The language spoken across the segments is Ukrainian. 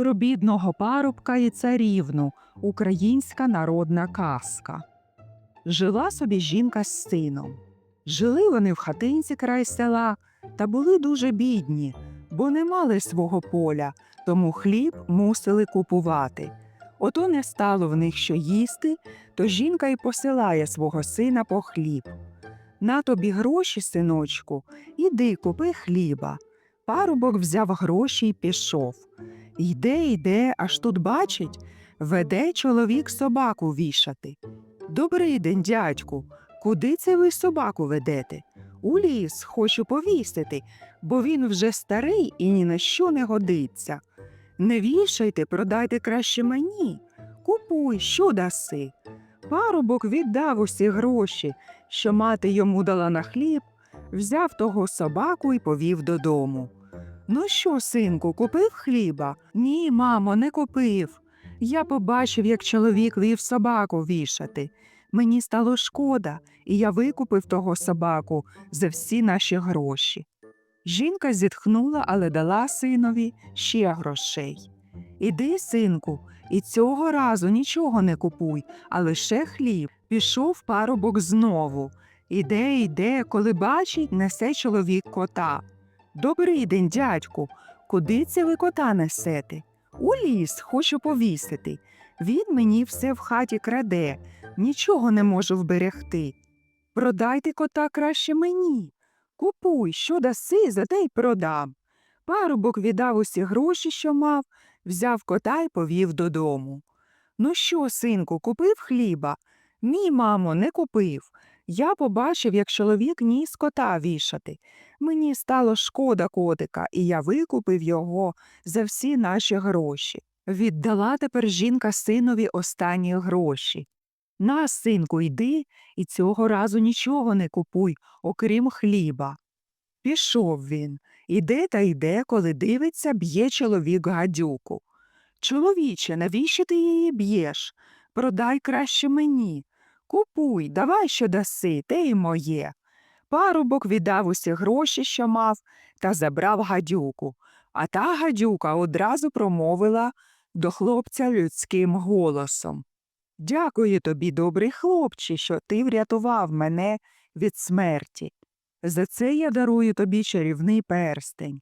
Про бідного парубка і царівну українська народна казка. Жила собі жінка з сином. Жили вони в хатинці край села та були дуже бідні, бо не мали свого поля, тому хліб мусили купувати. Ото не стало в них що їсти, то жінка й посилає свого сина по хліб. На тобі гроші, синочку, іди купи хліба. Парубок взяв гроші й пішов. Йде, йде, аж тут бачить, веде чоловік собаку вішати. Добрий день, дядьку, куди це ви собаку ведете? У ліс хочу повісити, бо він вже старий і ні на що не годиться. Не вішайте, продайте краще мені. Купуй, що даси. Парубок віддав усі гроші, що мати йому дала на хліб, взяв того собаку і повів додому. Ну що, синку, купив хліба? Ні, мамо, не купив. Я побачив, як чоловік вів собаку вішати. Мені стало шкода, і я викупив того собаку за всі наші гроші. Жінка зітхнула, але дала синові ще грошей. Іди, синку, і цього разу нічого не купуй, а лише хліб. Пішов парубок знову. Іде, йде, коли бачить, несе чоловік кота. Добрий день, дядьку. Куди це ви кота несете? У ліс хочу повісити. Він мені все в хаті краде, нічого не можу вберегти. Продайте кота краще мені. Купуй, що даси, за те й продам. Парубок віддав усі гроші, що мав, взяв кота й повів додому. Ну що, синку, купив хліба? Ні, мамо, не купив. Я побачив, як чоловік ніс кота вішати. Мені стало шкода котика, і я викупив його за всі наші гроші. Віддала тепер жінка синові останні гроші. На, синку, йди, і цього разу нічого не купуй, окрім хліба. Пішов він. Іде та йде, коли дивиться, б'є чоловік гадюку. Чоловіче, навіщо ти її б'єш? Продай краще мені. Купуй, давай що даси, те й моє. Парубок віддав усі гроші, що мав, та забрав гадюку. А та гадюка одразу промовила до хлопця людським голосом. Дякую тобі, добрий хлопче, що ти врятував мене від смерті. За це я дарую тобі чарівний перстень.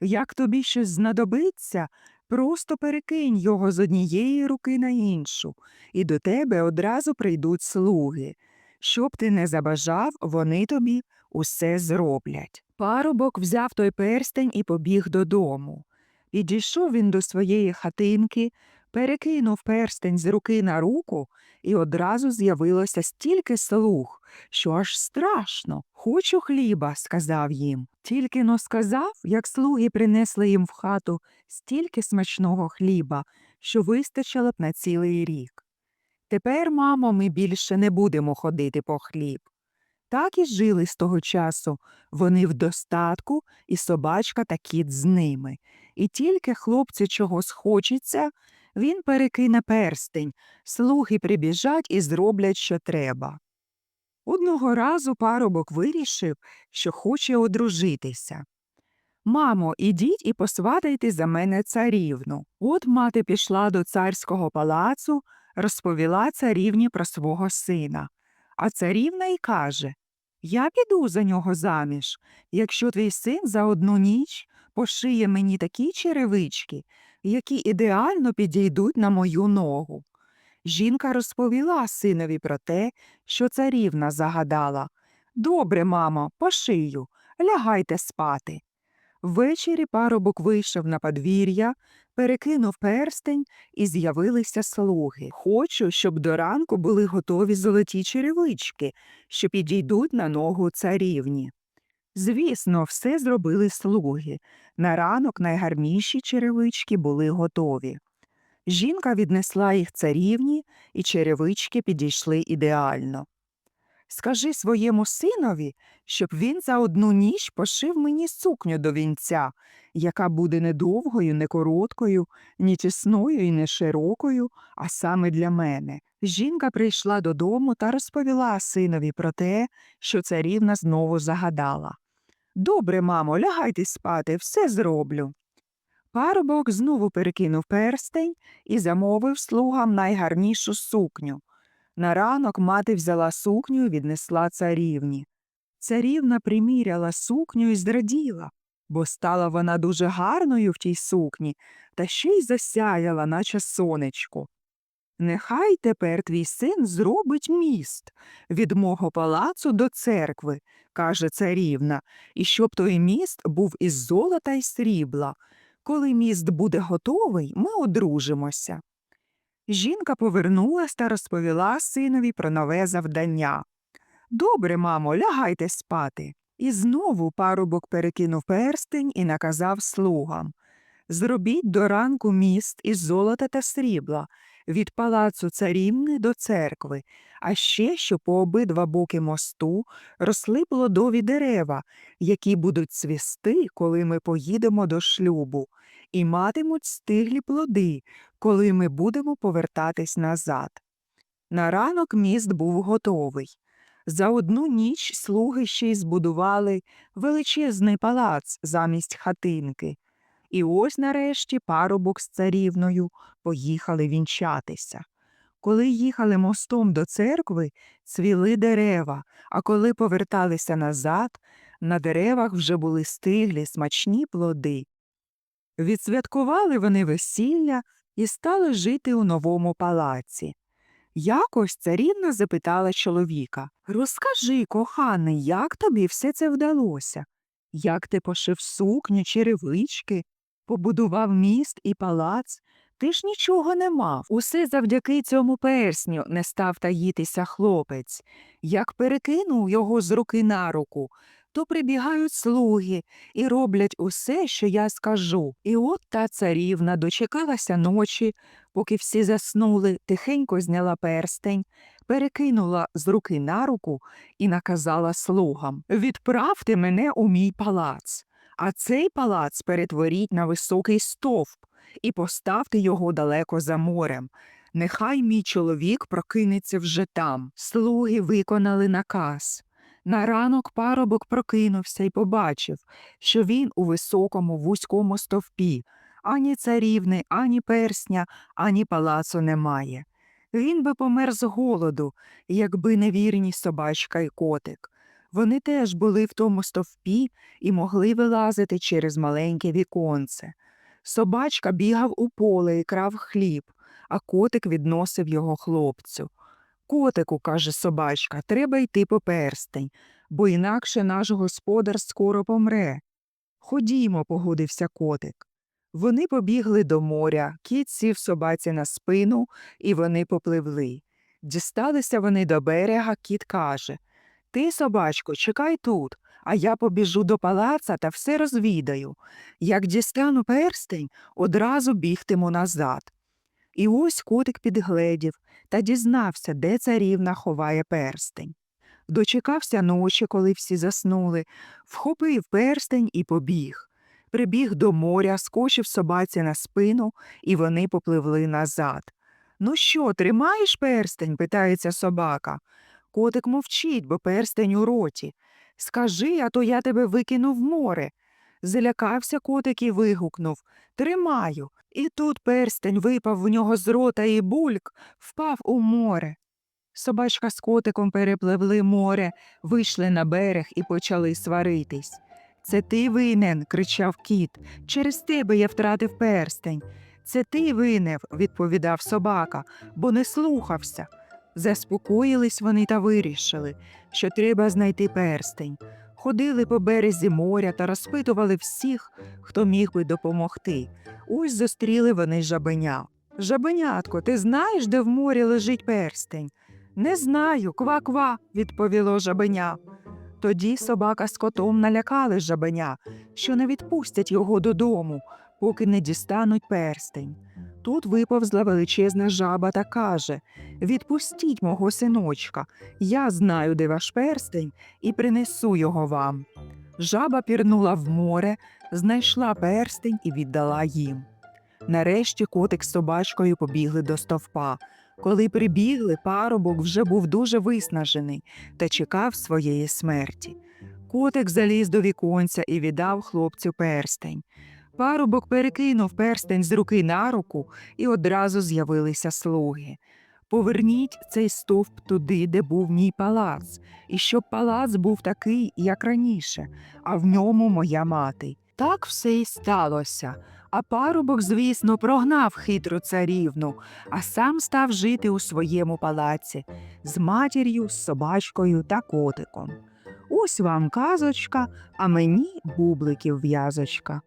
Як тобі щось знадобиться, просто перекинь його з однієї руки на іншу, і до тебе одразу прийдуть слуги. Щоб ти не забажав, вони тобі усе зроблять. Парубок взяв той перстень і побіг додому. Підійшов він до своєї хатинки, перекинув перстень з руки на руку, і одразу з'явилося стільки слуг, що аж страшно. Хочу хліба, сказав їм. Тільки но сказав, як слуги принесли їм в хату стільки смачного хліба, що вистачило б на цілий рік. Тепер, мамо, ми більше не будемо ходити по хліб. Так і жили з того часу. Вони в достатку, і собачка та кіт з ними. І тільки хлопці чогось хочеться, він перекине перстень, слуги прибіжать і зроблять, що треба. Одного разу парубок вирішив, що хоче одружитися. Мамо, ідіть і посватайте за мене царівну. От мати пішла до царського палацу, розповіла царівні про свого сина. А царівна й каже Я піду за нього заміж, якщо твій син за одну ніч пошиє мені такі черевички, які ідеально підійдуть на мою ногу. Жінка розповіла синові про те, що царівна загадала Добре, мамо, пошию, лягайте спати. Ввечері парубок вийшов на подвір'я, перекинув перстень і з'явилися слуги. Хочу, щоб до ранку були готові золоті черевички, що підійдуть на ногу царівні. Звісно, все зробили слуги. На ранок найгарніші черевички були готові. Жінка віднесла їх царівні, і черевички підійшли ідеально. Скажи своєму синові, щоб він за одну ніч пошив мені сукню до вінця, яка буде не довгою, не короткою, ні тісною і не широкою, а саме для мене. Жінка прийшла додому та розповіла синові про те, що царівна знову загадала. Добре, мамо, лягайте спати, все зроблю. Парубок знову перекинув перстень і замовив слугам найгарнішу сукню. На ранок мати взяла сукню і віднесла царівні. Царівна приміряла сукню і зраділа, бо стала вона дуже гарною в тій сукні та ще й засяяла, наче сонечко. Нехай тепер твій син зробить міст від мого палацу до церкви, каже царівна, і щоб той міст був із золота й срібла. Коли міст буде готовий, ми одружимося. Жінка повернулась та розповіла синові про нове завдання. Добре, мамо, лягайте спати. І знову парубок перекинув перстень і наказав слугам Зробіть до ранку міст із золота та срібла, від палацу царівни до церкви, а ще що по обидва боки мосту росли плодові дерева, які будуть цвісти, коли ми поїдемо до шлюбу, і матимуть стиглі плоди, коли ми будемо повертатись назад. На ранок міст був готовий. За одну ніч слуги ще й збудували величезний палац замість хатинки. І ось нарешті парубок з царівною поїхали вінчатися. Коли їхали мостом до церкви, цвіли дерева, а коли поверталися назад, на деревах вже були стиглі смачні плоди. Відсвяткували вони весілля і стали жити у новому палаці. Якось царівна запитала чоловіка Розкажи, коханий, як тобі все це вдалося? Як ти пошив сукню, черевички, побудував міст і палац? Ти ж нічого не мав. Усе завдяки цьому персню не став таїтися хлопець. Як перекинув його з руки на руку, то прибігають слуги і роблять усе, що я скажу. І от та царівна дочекалася ночі, поки всі заснули, тихенько зняла перстень, перекинула з руки на руку і наказала слугам Відправте мене у мій палац, а цей палац перетворіть на високий стовп і поставте його далеко за морем. Нехай мій чоловік прокинеться вже там. Слуги виконали наказ. На ранок парубок прокинувся і побачив, що він у високому вузькому стовпі, ані царівни, ані персня, ані палацу немає. Він би помер з голоду, якби не вірні собачка і котик. Вони теж були в тому стовпі і могли вилазити через маленьке віконце. Собачка бігав у поле і крав хліб, а котик відносив його хлопцю. Котику, каже собачка, треба йти по перстень, бо інакше наш господар скоро помре. Ходімо, погодився котик. Вони побігли до моря, кіт сів собаці на спину, і вони попливли. Дісталися вони до берега, кіт каже Ти, собачко, чекай тут, а я побіжу до палаца та все розвідаю. Як дістану перстень, одразу бігтиму назад. І ось котик підгледів та дізнався, де царівна ховає перстень. Дочекався ночі, коли всі заснули, вхопив перстень і побіг. Прибіг до моря, скочив собаці на спину, і вони попливли назад. Ну що, тримаєш перстень? питається собака. Котик мовчить, бо перстень у роті. Скажи, а то я тебе викину в море. Злякався котик і вигукнув Тримаю. І тут перстень випав в нього з рота і бульк впав у море. Собачка з котиком перепливли море, вийшли на берег і почали сваритись. Це ти винен, кричав кіт. Через тебе я втратив перстень. Це ти винен, відповідав собака, бо не слухався. Заспокоїлись вони та вирішили, що треба знайти перстень. Ходили по березі моря та розпитували всіх, хто міг би допомогти. Ось зустріли вони жабеня. Жабенятко, ти знаєш, де в морі лежить перстень? Не знаю, ква-ква, відповіло жабеня. Тоді собака з котом налякали жабеня, що не відпустять його додому, поки не дістануть перстень. Тут виповзла величезна жаба та каже Відпустіть мого синочка, я знаю, де ваш перстень, і принесу його вам. Жаба пірнула в море, знайшла перстень і віддала їм. Нарешті котик з собачкою побігли до стовпа. Коли прибігли, парубок вже був дуже виснажений та чекав своєї смерті. Котик заліз до віконця і віддав хлопцю перстень. Парубок перекинув перстень з руки на руку, і одразу з'явилися слуги. Поверніть цей стовп туди, де був мій палац, і щоб палац був такий, як раніше, а в ньому моя мати. Так все й сталося. А парубок, звісно, прогнав хитру царівну, а сам став жити у своєму палаці з матір'ю, з собачкою та котиком. Ось вам казочка, а мені бубликів в'язочка.